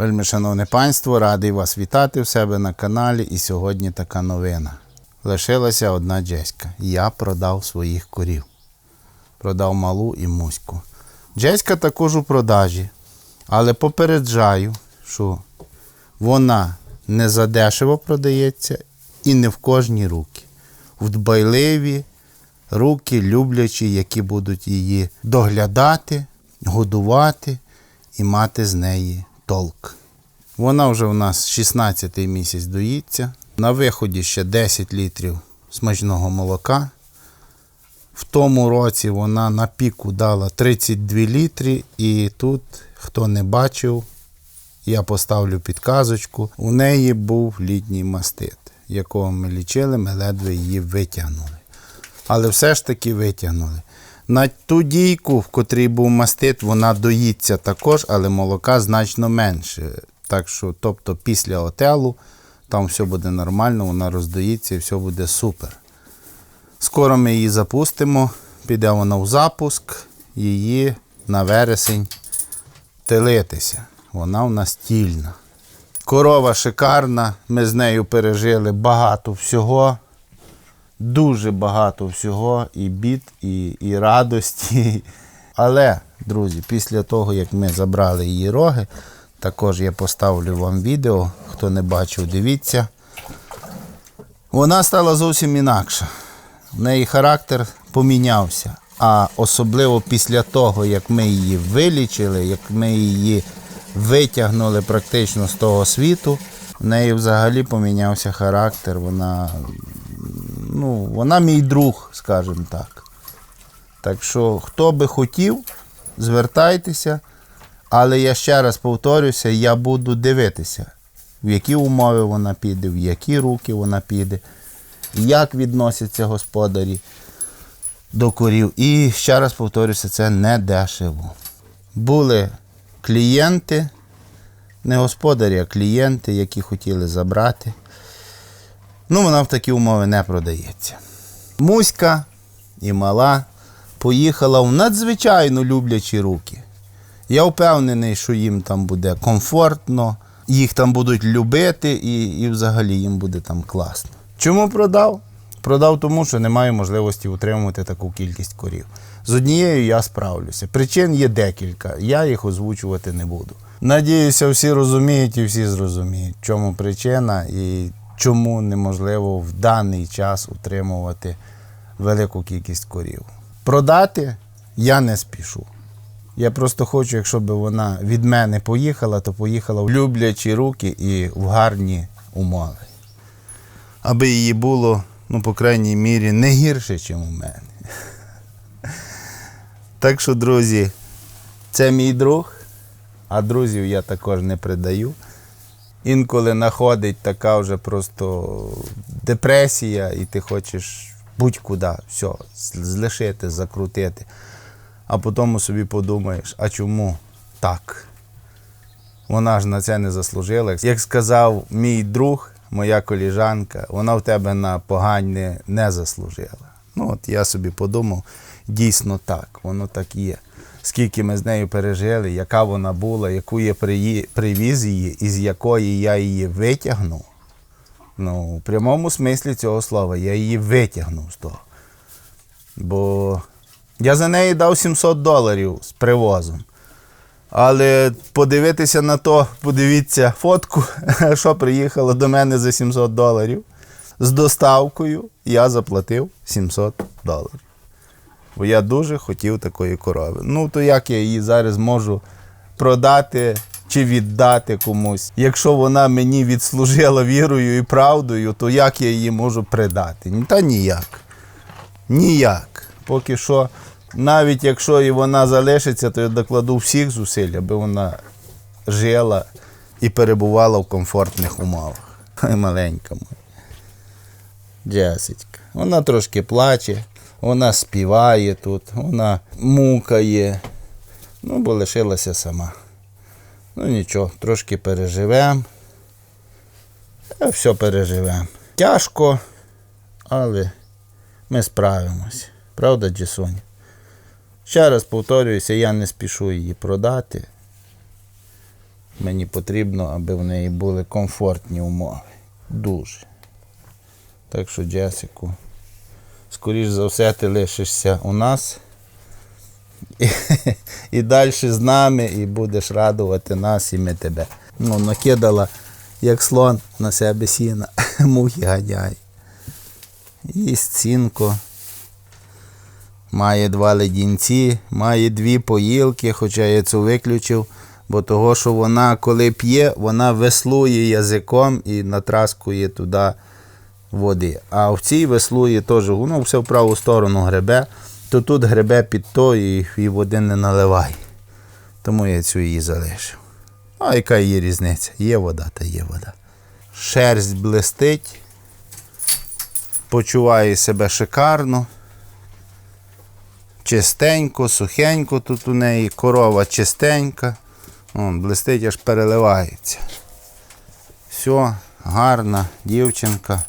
Вельми шановне панство, радий вас вітати в себе на каналі. І сьогодні така новина. Лишилася одна Джеська. Я продав своїх корів. Продав малу і муську. Джеська також у продажі. Але попереджаю, що вона не задешево продається і не в кожні руки. В дбайливі руки, люблячі, які будуть її доглядати, годувати і мати з неї толк. Вона вже у нас 16-й місяць доїться. На виході ще 10 літрів смачного молока. В тому році вона на піку дала 32 літри, і тут, хто не бачив, я поставлю підказочку. У неї був літній мастит, якого ми лічили, ми ледве її витягнули. Але все ж таки витягнули. На ту дійку, в котрій був мастит, вона доїться також, але молока значно менше. Так що, тобто, після отелу там все буде нормально, вона роздоїться і все буде супер. Скоро ми її запустимо, піде вона в запуск, її на вересень телитися. Вона у нас тільна. Корова шикарна, ми з нею пережили багато всього. Дуже багато всього, і бід, і, і радості. Але, друзі, після того, як ми забрали її роги, також я поставлю вам відео. Хто не бачив, дивіться. Вона стала зовсім інакша. В неї характер помінявся. А особливо після того, як ми її вилічили, як ми її витягнули практично з того світу, в неї взагалі помінявся характер. Вона, ну, вона мій друг, скажімо так. Так що, хто би хотів, звертайтеся. Але я ще раз повторюся, я буду дивитися, в які умови вона піде, в які руки вона піде, як відносяться господарі до корів. І ще раз повторюся, це не дешево. Були клієнти, не господарі, а клієнти, які хотіли забрати. Ну, вона в такі умови не продається. Муська і мала поїхала в надзвичайно люблячі руки. Я впевнений, що їм там буде комфортно, їх там будуть любити і, і взагалі їм буде там класно. Чому продав? Продав тому, що не маю можливості утримувати таку кількість корів. З однією я справлюся. Причин є декілька, я їх озвучувати не буду. Надіюся, всі розуміють і всі зрозуміють, в чому причина і чому неможливо в даний час утримувати велику кількість корів. Продати я не спішу. Я просто хочу, якщо б вона від мене поїхала, то поїхала в люблячі руки і в гарні умови. Аби її було, ну, по крайній мірі, не гірше, ніж у мене. Так що, друзі, це мій друг, а друзів я також не придаю. Інколи находить така вже просто депресія, і ти хочеш будь-куди все, злишити, закрутити. А потім собі подумаєш, а чому так? Вона ж на це не заслужила. Як сказав мій друг, моя коліжанка, вона в тебе на погань не заслужила. Ну от я собі подумав, дійсно так, воно так є. Скільки ми з нею пережили, яка вона була, яку я привіз її, із якої я її витягнув. Ну, в прямому смислі цього слова, я її витягнув з того. Бо я за неї дав 700 доларів з привозом. Але подивитися на то, подивіться фотку, що приїхало до мене за 700 доларів. З доставкою я заплатив 700 доларів. Бо я дуже хотів такої корови. Ну, то як я її зараз можу продати чи віддати комусь? Якщо вона мені відслужила вірою і правдою, то як я її можу придати? Та ніяк. Ніяк. Поки що, навіть якщо і вона залишиться, то я докладу всіх зусиль, аби вона жила і перебувала в комфортних умовах. Маленька моя. Джесечка. Вона трошки плаче, вона співає тут, вона мукає. Ну, бо лишилася сама. Ну нічого, трошки переживемо. Все переживемо. Тяжко, але ми справимось. Правда, Джесоня? Ще раз повторююся, я не спішу її продати. Мені потрібно, аби в неї були комфортні умови. Дуже. Так що, Джесику, скоріш за все, ти лишишся у нас. І, і далі з нами, і будеш радувати нас і ми тебе. Ну, накидала, як слон на себе сіна, мухи ганяє. І стінко. Має два ледінці, має дві поїлки, хоча я цю виключив, бо того, що вона, коли п'є, вона веслує язиком і натраскує туди води. А в цій веслує теж, воно все в праву сторону гребе, то тут гребе під то і, і води не наливає. Тому я цю її залишив. А яка її різниця? Є вода, та є вода. Шерсть блистить, почуває себе шикарно. Чистенько, сухенько тут у неї, корова чистенька. Вон, блистить, аж переливається. Все, гарна дівчинка.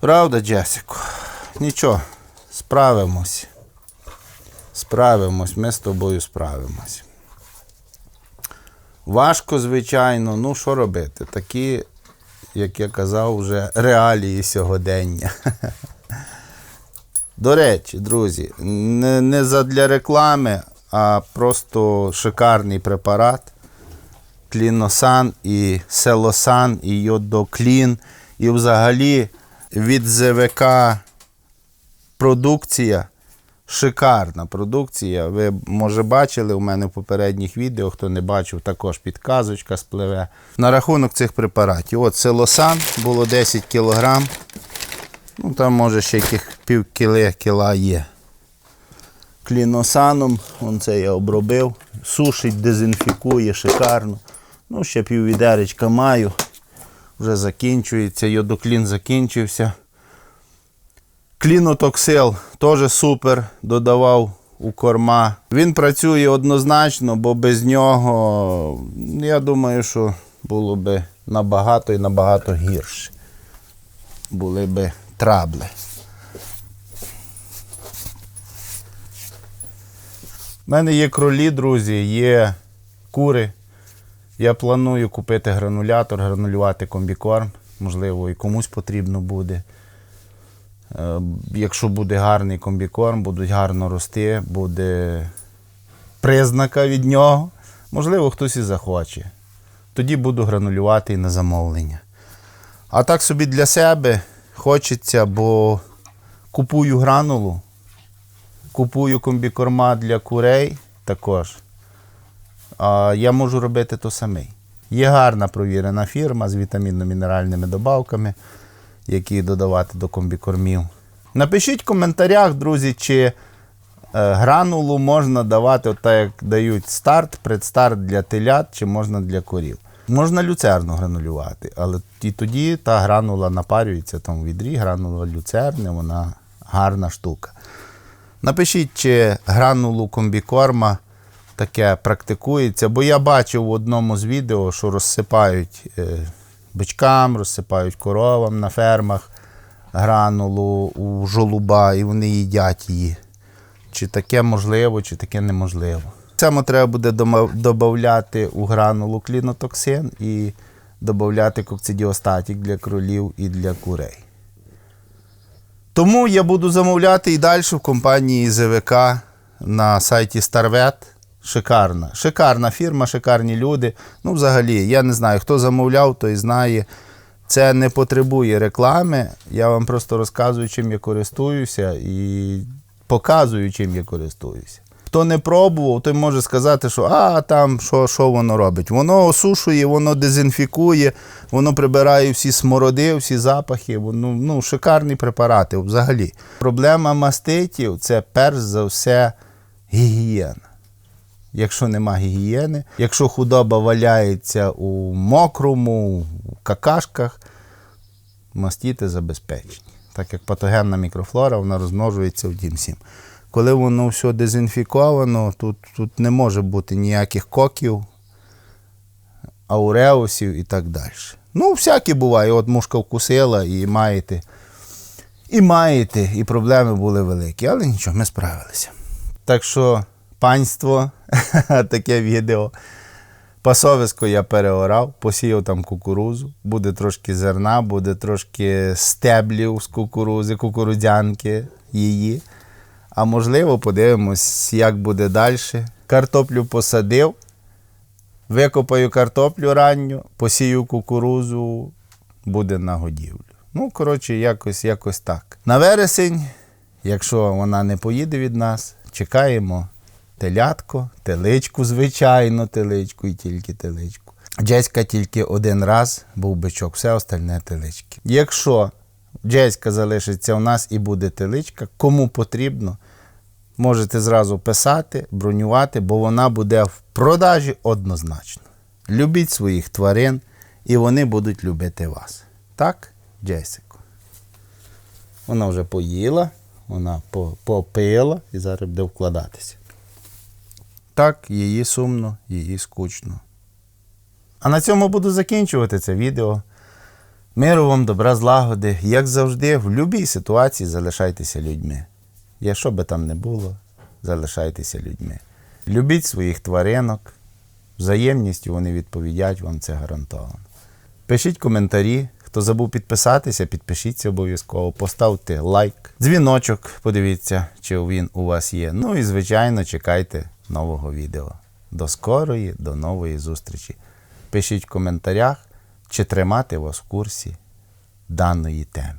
Правда, Джесико? Нічого, справимось. Справимось, ми з тобою справимось. Важко, звичайно, ну що робити? Такі, як я казав, вже реалії сьогодення. До речі, друзі, не, не задля реклами, а просто шикарний препарат. Кліносан і селосан, і йодоклін, і взагалі від ЗВК продукція. Шикарна продукція. Ви, може, бачили у мене в попередніх відео, хто не бачив, також підказочка спливе. На рахунок цих препаратів. От селосан було 10 кг. Ну, там, може, ще пів кіли кіла є. Кліносаном, он це я обробив. Сушить, дезінфікує, шикарно. Ну, ще пів відеречка маю. Вже закінчується. Йодоклін закінчився. Клінотоксил теж супер додавав у корма. Він працює однозначно, бо без нього, я думаю, що було би набагато і набагато гірше. Були би трабли. У мене є кролі, друзі, є кури. Я планую купити гранулятор, гранулювати комбікорм. Можливо, і комусь потрібно буде. Е, Якщо буде гарний комбікорм, будуть гарно рости, буде признака від нього. Можливо, хтось і захоче. Тоді буду гранулювати і на замовлення. А так собі для себе хочеться, бо купую гранулу, купую комбікорма для курей також. Я можу робити то самий. Є гарна провірена фірма з вітамінно-мінеральними добавками, які додавати до комбікормів. Напишіть в коментарях, друзі, чи е, гранулу можна давати, от так як дають старт, предстарт для телят, чи можна для корів. Можна люцерну гранулювати, але і тоді та гранула напарюється там у відрі, гранула люцерни, вона гарна штука. Напишіть, чи гранулу комбікорма таке практикується, бо я бачив в одному з відео, що розсипають е, бичкам, розсипають коровам на фермах гранулу у жолуба і вони їдять її. Чи таке можливо, чи таке неможливо. Цьому треба буде додати у гранулу клінотоксин і додати кокцидіостатік для кролів і для курей. Тому я буду замовляти і далі в компанії ЗВК на сайті StarVet. Шикарна. Шикарна фірма, шикарні люди. Ну, взагалі, я не знаю, хто замовляв, той знає. Це не потребує реклами. Я вам просто розказую, чим я користуюся і показую, чим я користуюся. Хто не пробував, той може сказати, що а там що що воно робить. Воно осушує, воно дезінфікує, воно прибирає всі смороди, всі запахи. Воно ну, шикарні препарати взагалі. Проблема маститів це перш за все гігієна. Якщо нема гігієни, якщо худоба валяється у мокрому, у какашках, мастіти забезпечені. Так як патогенна мікрофлора, вона розмножується в дім всім. Коли воно все дезінфіковано, тут тут не може бути ніяких коків, ауреусів і так далі. Ну, всяке буває. От мушка вкусила і маєте, і маєте, і проблеми були великі, але нічого, ми справилися. Так що, панство, таке відео. Пасовисько я переорав, посіяв там кукурузу, буде трошки зерна, буде трошки стеблів з кукурузи, кукурудзянки її. А можливо, подивимось, як буде далі. Картоплю посадив, викопаю картоплю ранню, посію кукурузу, буде на годівлю. Ну, коротше, якось, якось так. На вересень, якщо вона не поїде від нас, чекаємо телятко, теличку, звичайно, теличку і тільки теличку. Джеська тільки один раз був бичок, все остальне телички. Якщо Джеська залишиться у нас і буде теличка, кому потрібно, можете зразу писати, бронювати, бо вона буде в продажі однозначно. Любіть своїх тварин, і вони будуть любити вас. Так, Джесико? Вона вже поїла, вона попила і зараз буде вкладатися. Так, її сумно, її скучно. А на цьому буду закінчувати це відео. Миру вам, добра, злагоди. Як завжди, в будь-якій ситуації залишайтеся людьми. Я що би там не було, залишайтеся людьми. Любіть своїх тваринок, взаємністю вони відповідять вам це гарантовано. Пишіть коментарі. Хто забув підписатися, підпишіться обов'язково, поставте лайк, дзвіночок, подивіться, чи він у вас є. Ну і, звичайно, чекайте нового відео. До скорої, до нової зустрічі. Пишіть в коментарях, чи тримати вас в курсі даної теми.